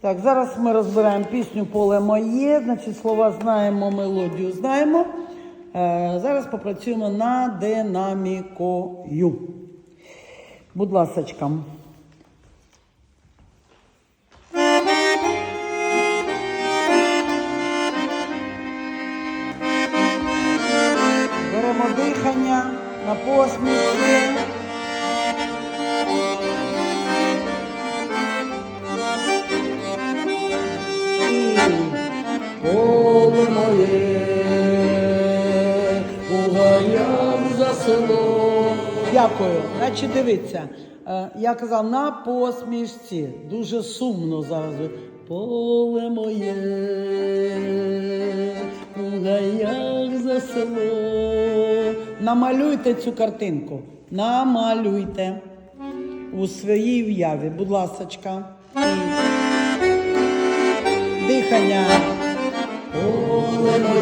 Так, зараз ми розбираємо пісню Поле моє. Значить, слова знаємо, мелодію знаємо. Е, зараз попрацюємо над динамікою. Будь ласочка. Беремо дихання на посмішки. Поле моє, бугаям за село. Дякую. Значить, дивіться. е, Я казав на посмішці. Дуже сумно зараз. Поле моє, у гаях за село. Намалюйте цю картинку. Намалюйте у своїй уяві. Будь ласочка. Дихання.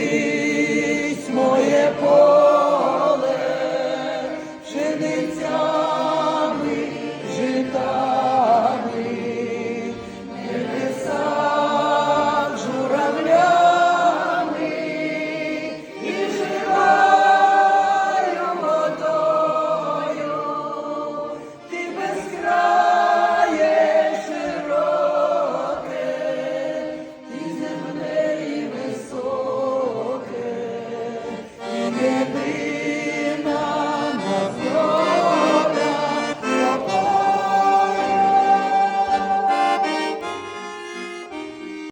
Колись моє поле пшениця.